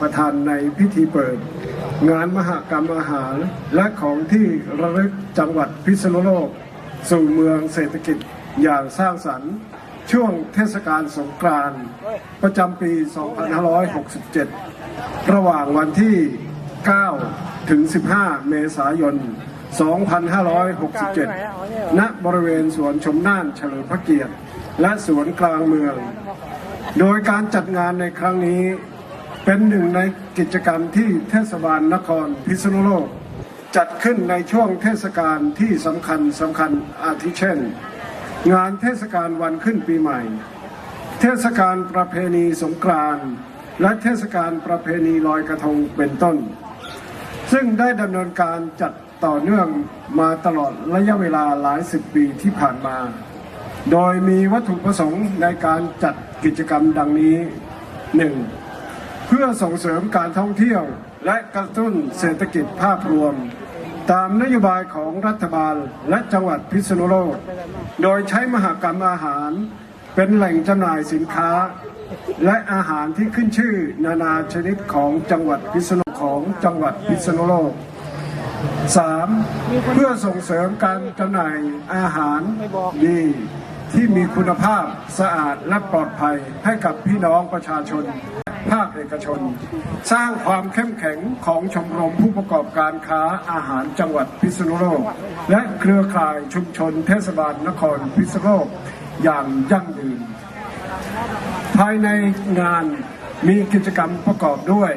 ประธานในพิธีเปิด งานมหกรรมอาหาร และของที่ระลึกจังหวัดพิษณุโลก สู่เมืองเศรษฐกิจอย่างสร้างสรรค์ ช่วงเทศกาลสงกรานต์ประจำปี 2567 ระหว่างวันที่ 9 ถึง 15 เมษายน 2567 ณ บริเวณสวนชมน่านเฉลิมพระเกียรติ และสวนกลางเมือง โดยการจัดงานในครั้งนี้ เป็นหนึ่งในกิจกรรมที่เทศบาลนครพิษณุโลก จัดขึ้นในช่วงเทศกาลที่สำคัญสำคัญอาทิเช่น งานเทศกาลวันขึ้นปีใหม่ เทศกาลประเพณีสงกรานต์และเทศกาลประเพณีลอยกระทงเป็นต้น ซึ่งได้ดำเนินการจัดต่อเนื่องมาตลอดระยะเวลาหลายสิบปีที่ผ่านมา โดยมีวัตถุประสงค์ในการจัดกิจกรรมดังนี้ 1. เพื่อส่งเสริมการท่องเที่ยว และกระตุ้นเศรษฐกิจภาพรวม ตามนโยบายของรัฐบาลและจังหวัดพิษณุโลก โดยใช้มหากรรมอาหาร เป็นแหล่งจำหน่ายสินค้า และอาหารที่ขึ้นชื่อนานาชนิดของจังหวัดพิษณุของจังหวัดพิษณุโลก 3. เพื่อส่งเสริมการจำหน่ายอาหารดีที่มีคุณภาพสะอาดและปลอดภัยให้กับพี่น้องประชาชน ภาคเอกชน สร้างความเข้มแข็งของชมรมผู้ประกอบการค้าอาหารจังหวัดพิษณุโลก และเครือข่ายชุมชนเทศบาลนครพิษณุโลกอย่างยั่งยืน ภายในงานมีกิจกรรมประกอบด้วย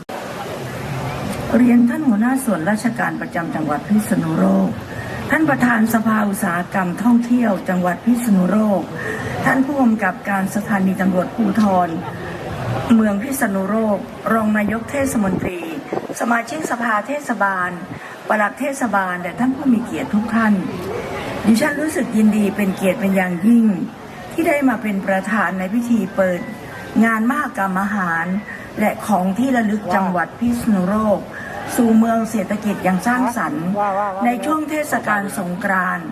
1. เรียนท่านหัวหน้าส่วนราชการประจำจังหวัดพิษณุโลกท่านประธานสภาอุตสาหกรรมท่องเที่ยวจังหวัดพิษณุโลก ท่านผู้กำกับการสถานีตำรวจภูธร เมืองพิษณุโลก รองนายกเทศมนตรี สมาชิกสภาเทศบาล ประหลัดเทศบาล และท่านผู้มีเกียรติทุกท่าน ดิฉันรู้สึกยินดีเป็นเกียรติเป็นอย่างยิ่ง ที่ได้มาเป็นประธานในพิธีเปิด งานมหกรรมอาหาร และของที่ระลึกจังหวัดพิษณุโลกสู่เมืองเศรษฐกิจอย่างสร้างสรรค์ ในช่วงเทศกาลสงกรานต์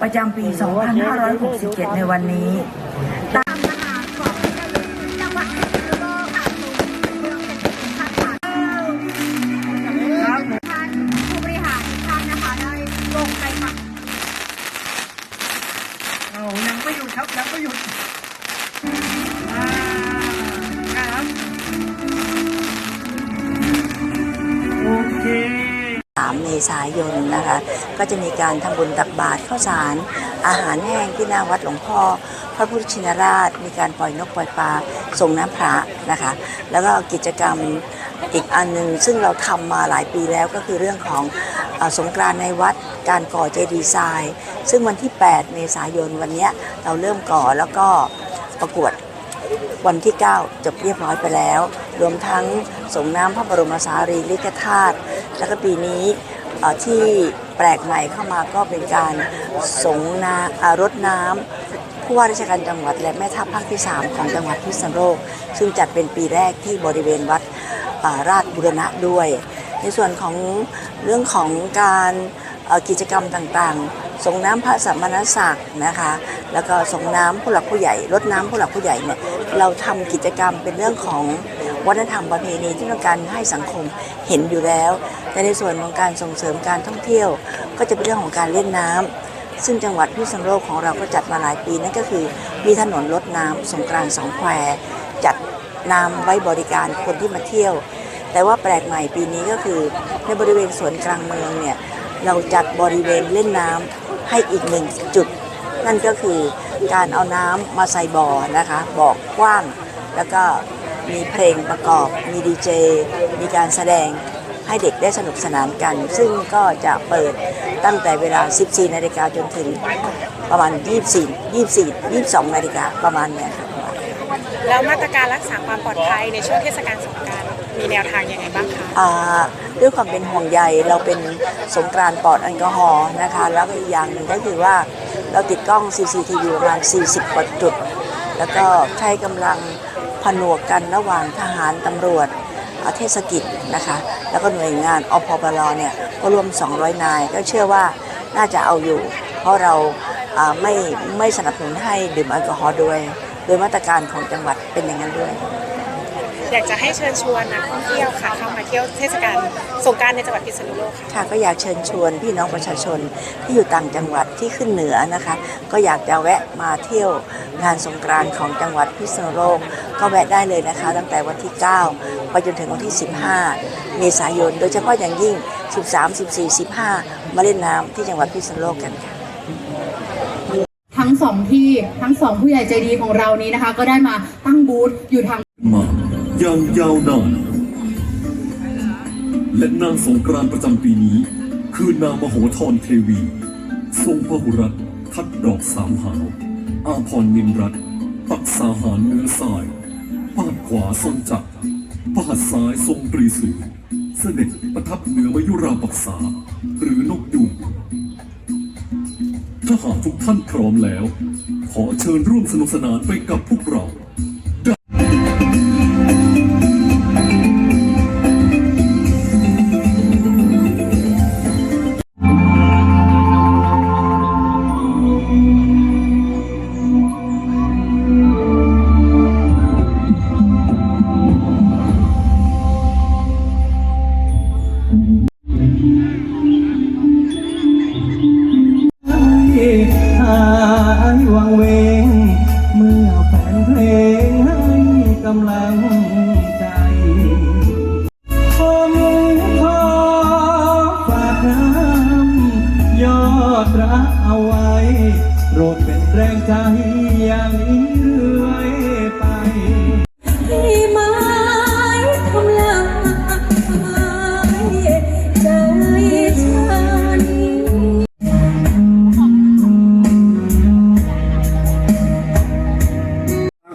ประจำปี 2567 ในวันนี้ายนนะคะ ก็จะมีการทำบุญตักบาตรข้าวสาร อาหารแห้งที่หน้าวัดหลวงพ่อ พระพุทธชินราช มีการปล่อยนกปล่อยปลาส่งน้ำพระนะคะ แล้วก็กิจกรรมอีกอันหนึ่งซึ่งเราทำมาหลายปีแล้วก็คือเรื่องของอสงกรานในวัดการก่อเจดีย์ทราย ซึ่งวันที่ 8 เมษายนวันนี้เราเริ่มก่อแล้วก็ประกวดวันที่ 9 จบเรียบร้อยไปแล้ว รวมทั้งส่งน้ำพระบรมสารีริกธาตุแล้วก็ปีนี้ ที่แปลกใหม่เข้ามาก็เป็นการส่งนารดน้ำผู้ว่าราชการจังหวัดและแม่ทัพภาคที่ 3 ของจังหวัดพิษณุโลกซึ่งจัดเป็นปีแรกที่บริเวณวัดราชบุรณะด้วย ในส่วนของเรื่องของการกิจกรรมต่างๆ ส่งน้ำพระสัมมาณศักนะคะ แล้วก็ส่งน้ำผู้หลักผู้ใหญ่รดน้ำผู้หลักผู้ใหญ่เนี่ย เราทำกิจกรรมเป็นเรื่องของ วัฒนธรรมประเพณีที่ต้องการให้สังคมเห็นอยู่แล้ว แต่ในส่วนของการส่งเสริมการท่องเที่ยว ก็จะเป็นเรื่องของการเล่นน้ำซึ่งจังหวัดพิษณุโลกของเราก็จัดมาหลายปีนั่นก็คือ มีถนนรดน้ำสงกรานสองแควจัดน้ำไว้บริการคนที่มาเที่ยว แต่ว่าแปลกใหม่ปีนี้ก็คือ ในบริเวณสวนกลางเมืองเนี่ยเราจัดบริเวณเล่นน้ำให้อีกหนึ่งจุด นั่นก็คือการเอาน้ำมาใส่บ่อนะคะบ่อกว้าง แล้วก็ มีเพลงประกอบ มีดีเจ มีการแสดงให้เด็กได้สนุกสนานกัน ซึ่งก็จะเปิดตั้งแต่เวลา 14 นาฬิกาจนถึงประมาณ 24 24 22 นาฬิกาประมาณเนี้ยค่ะแล้วมาตรการรักษาความปลอดภัยในช่วงเทศกาลสงกรานต์มีแนวทางยังไงบ้างคะอ่าด้วยความเป็นห่วงใยเราเป็นสงกรานต์ปลอดแอลกอฮอล์นะคะ แล้วก็อีกอย่างหนึ่งก็คือว่าเราติดกล้อง CCTV ประมาณ 40 กว่าจุด แล้วก็ใช้กำลัง ผนวกกันระหว่างทหารตำรวจอ่าเทศกิจนะคะ แล้วก็หน่วยงานอพปลเนี่ยก็รวม 200 นาย ก็เชื่อว่าน่าจะเอาอยู่ เพราะเราอ่าไม่ไม่สนับสนุนให้ดื่มแอลกอฮอล์ด้วย โดยมาตรการของจังหวัดเป็นอย่างนั้นด้วย อยากจะให้เชิญชวนนักท่องเที่ยวค่ะเข้ามาเที่ยวเทศกาลสงกรารในจังหวัดพิษณุโลกค่ะค่ะก็อยากเชิญชวนพี่น้องประชาชนที่อยู่ต่างจังหวัดที่ขึ้นเหนือนะคะ ก็อยากจะแวะมาเที่ยวงานสงกรานต์ของจังหวัดพิษณุโลก ก็แวะได้เลยนะคะ ตั้งแต่วันที่ 9 ไปจนถึงวันที่ 15 เมษายน โดยเฉพาะอย่างยิ่ง 13 14 15 มาเล่นน้ำที่จังหวัดพิษณุโลกกันค่ะทั้งสองที่ทั้งสองผู้ใหญ่ใจดีของเรานี้นะคะ ก็ได้มาตั้งบูธอยู่ทางมาอย่างยาวนานและนางสงกรานต์ประจำปีนี้ คือนางมโหธรเทวี ทรงพหุรัตน์ทัดดอกสามหาวอาพรนิมรัตน์ปักษาหารเนื้อสาย ปาดขวาทรงจักรปาดซ้ายทรงตรีสูเสด็จประทับเหนือมยุราปักษา หรือนกยูงถ้าหากทุกท่านพร้อมแล้ว ขอเชิญร่วมสนุกสนานไปกับพวกเราา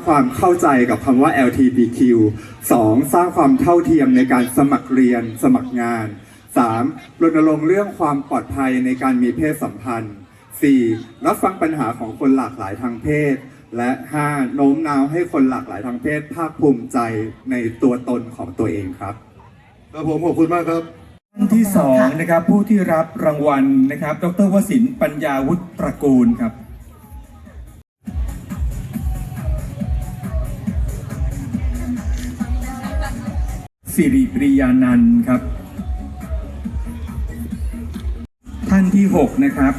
ความเข้าใจกับคำว่า LGBTQ 2. สร้างความเท่าเทียมในการสมัครเรียนสมัครงาน 3. รณรงค์เรื่องความปลอดภัยในการมีเพศสัมพันธ์ 4. รับฟังปัญหาของคนหลากหลายทางเพศ และ 5. โน้มน้าวให้คนหลากหลายทางเพศภาคภูมิใจในตัวตนของตัวเองครับครับผมขอบคุณมากครับท่านที่สองนะครับผู้ที่รับรางวัลนะครับ ดรวสินทร์ปัญญาวุฒิตระกูลครับ สิริปริยานันท์ครับ ท่านที่หกนะครับ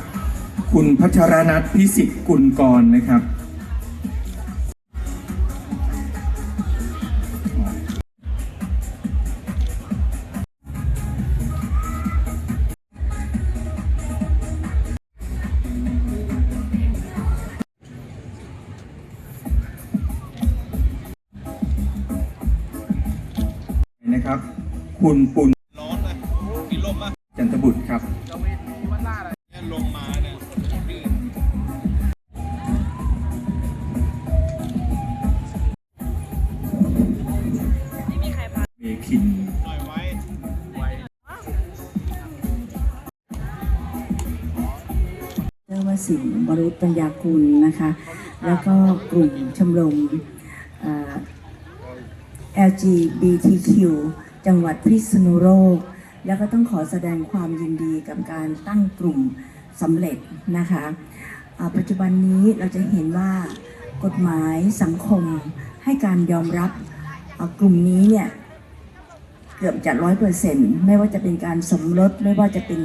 คุณพัชรนัทพิสิทธิ์กุลกรนะครับ สินทร์บรุษปัญญากุลนะคะ แล้วก็กลุ่มชมรมเอ่อ LGBTQ จังหวัดพิษณุโลก แล้วก็ต้องขอแสดงความยินดีกับการตั้งกลุ่มสำเร็จนะคะอ่าปัจจุบันนี้เราจะเห็นว่ากฎหมายสังคมให้การยอมรับอ่ากลุ่มนี้เนี่ยเกือบจะร้อยเปอร์เซ็นต์ไม่ว่าจะเป็นการสมรสไม่ว่าจะเป็น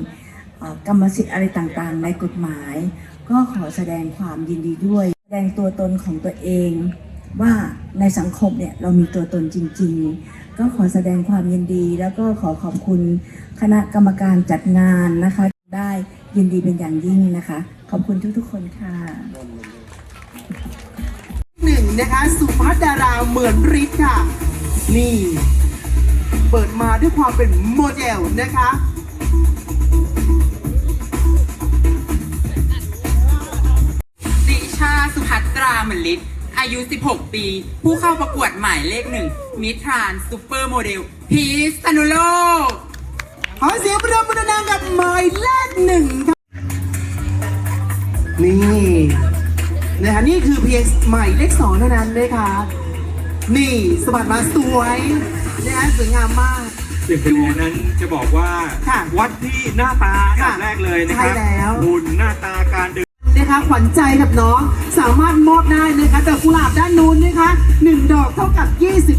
เอ่อกรรมสิทธิ์อะไรต่างๆ ในกฎหมาย ก็ขอแสดงความยินดีด้วย แสดงตัวตนของตัวเอง ว่าในสังคมเนี่ยเรามีตัวตนจริง ๆ ก็ขอแสดงความยินดี แล้วก็ขอขอบคุณคณะกรรมการจัดงานนะคะ ได้ยินดีเป็นอย่างยิ่งนะคะ ขอบคุณทุกๆคนค่ะหนึ่งนะคะสุภัดาราเหมือนฤทธิ์ค่ะ นี่ เปิดมาด้วยความเป็นโมเดลนะคะ ตรามลิตอายุ 16 ปี ผู้เข้าประกวดหมายเลขหนึ่งมิทรานซูเปอร์โมเดลพีสนุโลกขอเสียงประมือดังๆกับหมายเลขหนึ่งค่ะนี่นะคะนี่คือเพียงหมายเลขสองเท่านั้นนะคะนี่สะบัดมาสวยนะคะสวยงามมาก สิบคะแนนนั้นจะบอกว่า ค่ะวัดที่หน้าตาอันดับแรกเลยนะครับใช่แล้ว หุ่นหน้าตาการเดิน นะคะนะคะขวัญใจกับน้องสามารถมอบได้นะคะดอกกุหลาบด้านนู้นนะคะหนึ่งดอกเท่ากับ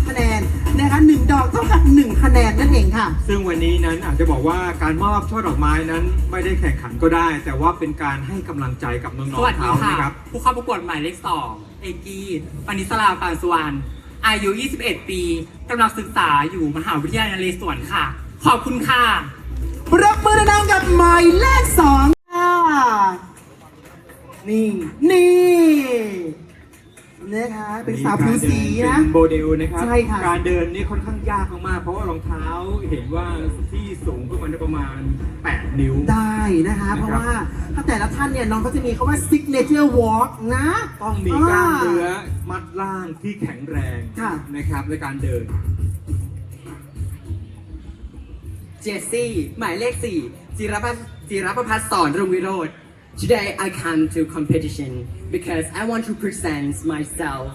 20 คะแนนนะคะหนึ่งดอกเท่ากับ 1 คะแนนนั่นเองค่ะ ซึ่งวันนี้นั้นอาจจะบอกว่าการมอบช่อดอกไม้นั้นไม่ได้แข่งขันก็ได้ แต่ว่าเป็นการให้กำลังใจกับน้องสวัสๆดีเขาค่ะ นะครับ ผู้เข้าประกวดหมายเลขสองเอกีปณิสลาปานสุวรรณอายุ 21 ปีกำลังศึกษาอยู่มหาวิทยาลัยนเรศวรค่ะ ขอบคุณค่ะ ปรบมือดังๆกับหมายเลขสองค่ะ นี่ นี่นะคะเป็นสาวผิวสีนะ เป็นโมเดลนะครับ ใช่ค่ะ การเดินนี่ค่อนข้างยากมากๆเพราะว่ารองเท้าเห็นว่าที่สูงขึ้นมาได้ประมาณ 8 นิ้ว ได้นะคะนะครับเพราะว่าถ้าแต่ละท่านเนี่ยน้องก็จะมีคาว่า signature walk นะ ต้องมีกล้ามเนื้อมัดล่างที่แข็งแรงค่ะนะครับในการเดินเจสซี่ หมายเลข4จิรพัฒน์จิรประพัฒน์สอนรุ่งวิโรธ Today I come to competition because I want to present myself.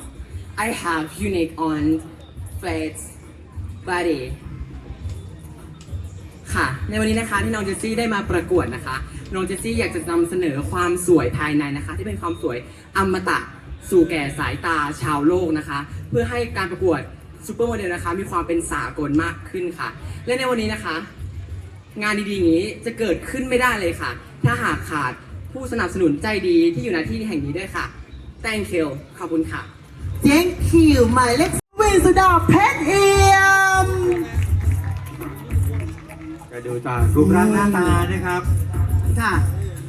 I have unique on face body ค่ะ ในวันนี้นะคะที่น้องเจสซี่ได้มาประกวดนะคะ น้องเจสซี่อยากจะนำเสนอความสวยภายในนะคะ ที่เป็นความสวยอมตะสู่แก่สายตาชาวโลกนะคะ เพื่อให้การประกวดซูเปอร์โมเดลนะคะ มีความเป็นสากลมากขึ้นค่ะ และในวันนี้นะคะ งานดีๆอย่างนี้จะเกิดขึ้นไม่ได้เลยค่ะ ถ้าหากขาด ผู้สนับสนุนใจดีที่อยู่ในที่แห่งนี้ด้วยค่ะ thank you ขอบคุณค่ะ thank you หมายเลขวินสุดาเพชรเอี่ยมก็ดูจากรูปร่างหน้าตานะครับ ค่ะ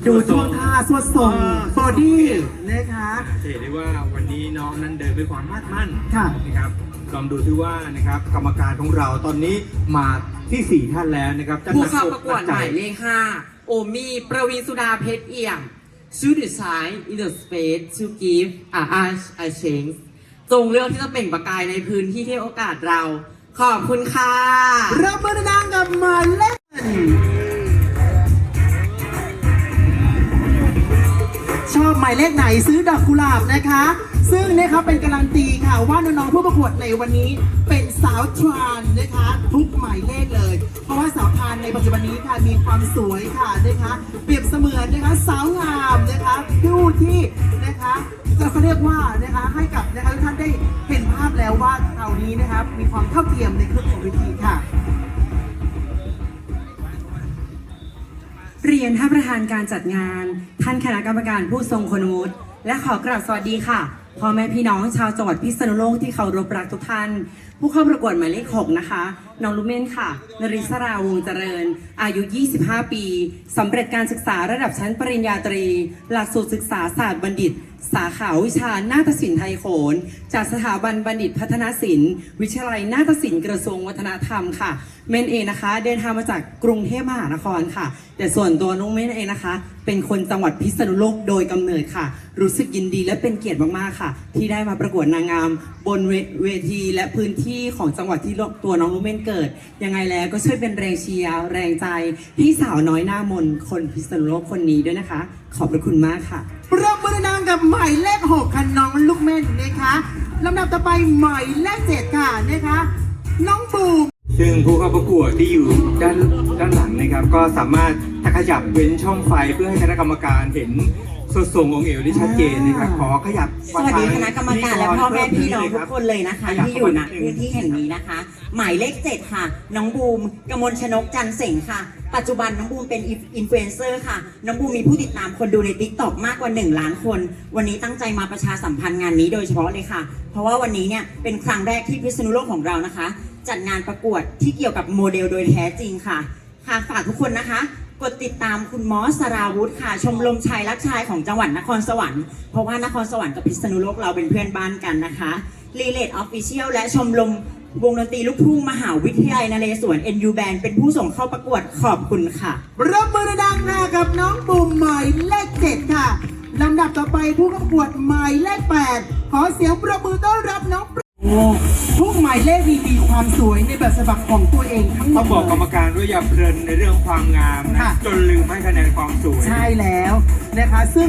ดูท่วงท่าสวดทรงบอดี้นะคะจะเห็นได้ว่าวันนี้น้องนั้นเดินด้วยความมั่นมั่นค่ะนะครับลองดูซิว่านะครับกรรมการของเราตอนนี้มาที่ 4 ท่านแล้วนะครับจะผู้หนัเข้าอกประกวดหนัหใจมายเลข5 โอมีประวีณสุดาเพชรเอี่ยม should decide in the space to give a us a chance จงเลือกที่จะเปล่งประกายในพื้นที่ที่โอกาสเรา ขอบคุณค่ะรับมือดังกับหมายเลขชอบหมายเลขไหนซื้อดอกกุหลาบนะคะ ซึ่งนะคะเป็นการันตีค่ะว่าน้องๆผู้ประกวดในวันนี้เป็นสาวทรานนะคะทุกหมายเลขเลย เพราะว่าสาวทรานในปัจจุบันนี้ค่ะมีความสวยค่ะนะคะเปรียบเสมือนนะคะสาวงามนะคะผู้ที่นะคะจะเขาเรียกว่านะคะให้กับนะคะทุกท่านได้เห็นภาพแล้วว่าครานี้นะคะมีความเท่าเทียมในเครื่องของเวทีค่ะเรียนท่านประธานการจัดงาน ท่านคณะกรรมการผู้ทรงคุณวุฒิและขอกราบสวัสดีค่ะ พ่อแม่พี่น้องชาวจังหวัดพิษณุโลกที่เคารพรักทุกท่าน ผู้เข้าประกวดหมายเลขหกนะคะน้องลูเมนค่ะนริศราวงเจริญ อายุ 25 ปีสำเร็จการศึกษาระดับชั้นปริญญาตรี หลักสูตรศึกษาศาสตร์บัณฑิต สาขาวิชานาฏศิลป์ไทยโขน จากสถาบันบัณฑิตพัฒนศิลป์วิทยาลัยนาฏศิลป์กระทรวงวัฒนธรรมค่ะ เมนเองนะคะ เดินทางมาจากกรุงเทพมหานครค่ะ แต่ส่วนตัวน้องเมนเองนะคะ เป็นคนจังหวัดพิษณุโลกโดยกำเนิดค่ะ รู้สึกยินดีและเป็นเกียรติมากๆค่ะ ที่ได้มาประกวดนางงาม บนเวเวทีและพื้นที่ของจังหวัดที่ตัวน้องลูกเมนเกิด ยังไงแล้วก็ช่วยเป็นแรงเชียร์แรงใจให้สาวน้อยหน้ามนคนพิษณุโลกคนนี้ด้วยนะคะ ขอบพระคุณมากค่ะ ปรบมือดังๆกับหมายเลข6ค่ะน้องลูกเม่นนะคะลำดับต่อไปหมายเลข7ค่ะนะคะ น้องบูม ซึ่งผู้เข้าประกวดที่อยู่ด้านด้านหลังนะครับ ก็สามารถถ้าขยับเว้นช่องไฟเพื่อให้คณะกรรมการเห็นส่วนทรงองค์เอวได้ชัดเจนนะครับขอขยับสวัสดีคณะกรรมการและพ่อแม่พี่น้องทุกคนเลยนะคะขยับที่อยู่ณเข้ามานิดนึงพื้นที่แห่งนี้นะคะ หมายเลขเจ็ดค่ะ น้องบูมกมลชนกจันทร์เสงค่ะ ปัจจุบันน้องบูมเป็นอินฟลูเอนเซอร์ค่ะ น้องบูมมีผู้ติดตามคนดูใน t ิ k t o k มากกว่า 1 ล้านคน วันนี้ตั้งใจมาประชาสัมพันธ์งานนี้โดยเฉพาะเลยค่ะ เพราะว่าวันนี้เนี่ยเป็นครั้งแรกที่พิษณุโลกของเรานะคะ จัดงานประกวดที่เกี่ยวกับโมเดลโดยแท้จริงค่ะค่ะฝากทุกคนนะคะ กดติดตามคุณมอสราวุธค่ะ ชมรมชายรักชายของจังหวัดนครสวรรค์ เพราะว่านครสวรรค์กับพิษณุโลกเราเป็นเพื่อนบ้านกันนะคะรีเล t ออฟฟิเชียลและชมรม วงดนตรีลูกทุ่งมหาวิทยาลัยนเรศวร NU Band เป็นผู้ส่งเข้าประกวดขอบคุณค่ะปรบมือดังๆค่ะกับน้องบูมหมายเลข7ค่ะลำดับต่อไปผู้เข้าประกวดหมายเลข8ขอเสียงปรบมือต้อนรับน้องโอ้ทุกหมายเลขมีมีความสวยในแบบฉบับของตัวเองทั้งหมต้อดงบอกกรรมเลยการด้วยอย่าเพลินในเรื่องความงามนะ ค่ะ จนลืมให้คะแนนความสวย ใช่แล้วนะคะซึ่ง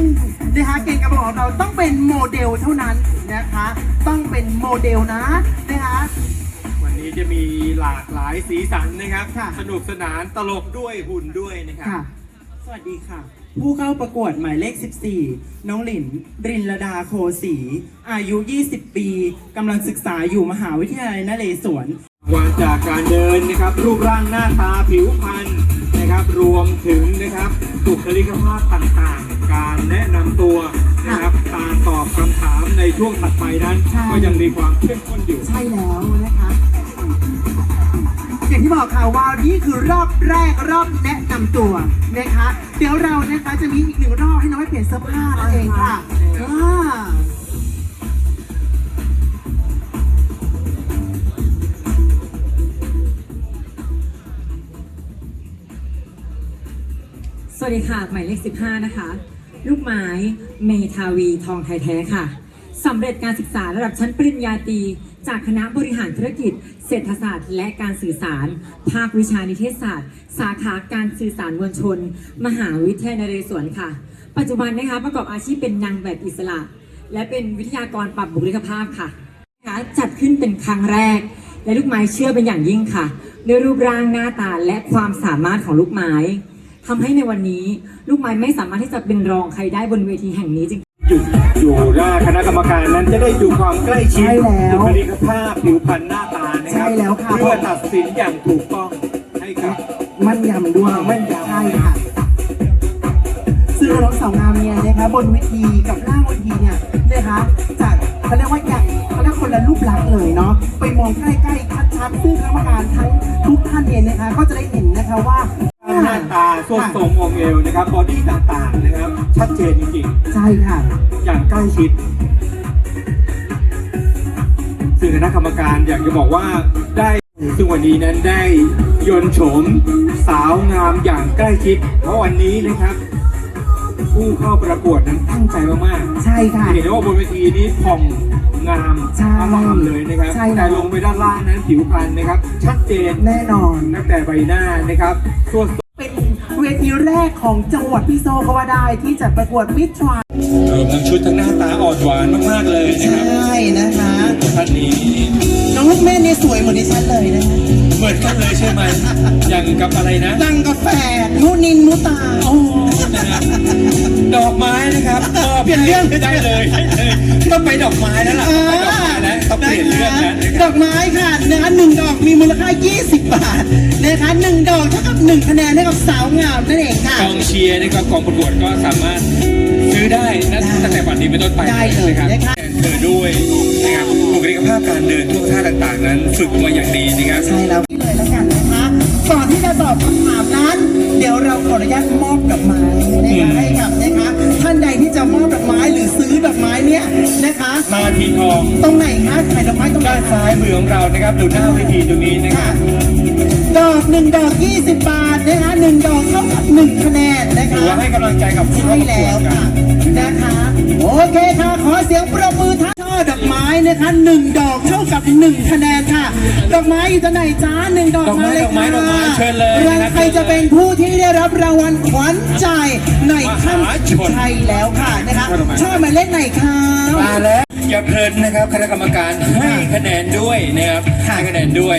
นะคะเกณฑ์การประกวดของเราต้องเป็นโมเดลเท่านั้นนะคะ ต้องเป็นโมเดลนะนะคะวันนี้ จะมีหลากหลายสีสันนะครับ ค่ะ สนุกสนานตลกด้วยหุ่นด้วยนะครับ ค่ะ สวัสดีค่ะ ผู้เข้าประกวดหมายเลข 14 น้องหลิน รินลดาโคสีอายุ 20 ปีกำลังศึกษาอยู่มหาวิทยาลัยนเรศวรวันจากการเดินนะครับ รูปร่างหน้าตาผิวพรรณนะครับ รวมถึงนะครับบุคลิกภาพต่างๆ การแนะนำตัวนะครับการตอบคำถามในช่วงถัดไปนั้น ใช่ ก็ยังมีความเข้มข้นอยู่ ใช่แล้วนะคะอย่าง ที่บอกค่ะว่านี่คือรอบแรกรอบแนะนำตัวนะคะ เดี๋ยวเรานะคะจะมีอีกหนึ่งรอบให้น้องไปเปลี่ยนเสื้อผ้านั่นเองค่ะอ่าสวัสดีค่ะ หมายเลข 15 นะคะ ลูกไม้เมทาวีทองไทยแท้ค่ะ สำเร็จการศึกษาระดับชั้นปริญญาตรีจากคณะบริหารธุรกิจ เศรษฐศาสตร์ และการสื่อสาร ภาควิชานิเทศศาสตร์ สาขาการสื่อสารมวลชน มหาวิทยาลัยนเรศวรค่ะ ปัจจุบันนะคะประกอบอาชีพเป็นนางแบบอิสระ และเป็นวิทยากรปรับบุคลิกภาพค่ะนะคะจัดขึ้นเป็นครั้งแรก และลูกไม้เชื่อเป็นอย่างยิ่งค่ะด้วยรูปร่างหน้าตาและความสามารถของลูกไม้ทำให้ในวันนี้ ลูกไม้ไม่สามารถที่จะเป็นรองใครได้บนเวทีแห่งนี้จริง อยู่อยู่หน้าคณะกรรมการนั้นจะได้อยู่ความใกล้ชิดใช่แล้วบุคลิกภาพผิวพรรณหน้าตานะครัใช่แล้วค่ะ เพื่อตัดสินอย่างถูกต้องให้กับ มั่นยำด้วยมั่นยำ ใช่ค่ะ ซึ่งน้องสาวงามเนี่ยนะคะบนเวทีกับล่างเวทีเนี่ยนะคะจากเขาเรียกว่าอย่างเขาเรียกคนละรูปลักษณ์เลยเนาะไปมองใกล้ๆชัดๆซึ่งกรรมการทั้งทุกท่านเนี่ยนะคะก็จะได้เห็นนะคะว่า หน้าตาส่วนทรงองค์เอวนะครับบอดี้ต่างๆนะครับ ชัดเจนจริงใช่ค่ะ ๆอย่างใกล้ชิดซึ่งคณะกรรมการอยากจะบอกว่าได้ซึ่งวันนี้นั้นได้ยนต์โฉมสาวงามอย่างใกล้ชิด เพราะวันนี้นะครับ ผู้เข้าประกวดนั้นตั้งใจมากๆ ใช่ค่ะ เห็นได้ว่าบนเวทีนี้ผ่องงามใช่อลามเลยนะครับ ใช่ แต่ลงไปด้านล่างนั้นผิวพรรณนะครับ ชัดเจนแน่นอน ตั้งแต่ใบหน้านะครับส่วนเป็นเวทีแรกของจังหวัดพิโซก็ว่าได้ที่จัดประกวดมิตรทรายรวมทั้งชุดทั้งหน้าตาอ่อนหวานมากๆเลยนะใชครับ่นะคะ ท่านนี้น้องลูกแม่เนี่ยสวยเหมือนดิฉันเลยนะคะเหมือนกันเลยใช่ไหมอย่างกับอะไรนะดังกาแฟนุนินมุตา โอ้นะฮะดอกไม้นะครับก็เปลี่ยนเรื่อง ได้เลยได้เลยต้องไปดอกไม้แล้วล่ะต้องไปดอกไม้ แล้วต้องเปลี่ยนเรื่องแล้วนะดอกไม้ค่ะนะคะหนึ่งดอกมีมูลค่า 20 บาทนะคะหนึ่งดอกเท่ากับหนึ่งคะแนนให้กับสาวงามนั่นเองค่ะกองเชียร์นะครับกองประกวดก็สามารถซื้อได้นะตั้งแต่วันนี้เป็นต้นไปได้เลยนะครับเธอด้วยนะครับบุคลิกภาพการเดินท่วงท่าต่างๆ นั้นฝึกมาอย่างดีนะครับใช่แล้วนี่เลยแล้วกันนะคะก่อนที่จะตอบคำถามนั้น เดี๋ยวเราขออนุญาตมอบดอกไม้นะคะให้กับนะคะท่านใดที่ จะมอบดอกไม้หรือซื้อดอกไม้เนี่ยนะคะ มาทีทองตรงไหนคะขายดอกไม้ตรงไหนด้านซ้ายมือของเรานะครับดูหน้าเวทีตรงนี้นะครับ ดอกหนึ่งดอก20บาทนะคะหนึ่งดอกเท่ากับหนึ่งคะแนนนะถืคะอว่าให้กำลังใจกับผู้ใช่เข้าประกแล้ววดกัค่ะนนะคะ โอเคค่ะ ขอเสียงประมือท่าช่อดอกไม้นะคะหนึ่งดอกเท่ากับหนึ่งคะแนนค่ะ ดอกไม้อยู่ที่ไหนจ้าหนึ่งดอกดอกไม้เลยดอกไม้ค่ะดอกไม้เชิญเลยและนะครับ ใครจะเป็นผู้ที่ได้รับรางวัลขวัญใจในขั้นมหาชนใช่แล้วค่ะนะคะดอกไม้ชอบหมายเลขไหนคะมาแล้วอย่าเพลินนะครับคณะกรรมการให้คะแนนด้วยนะครับให้คะแนนด้วย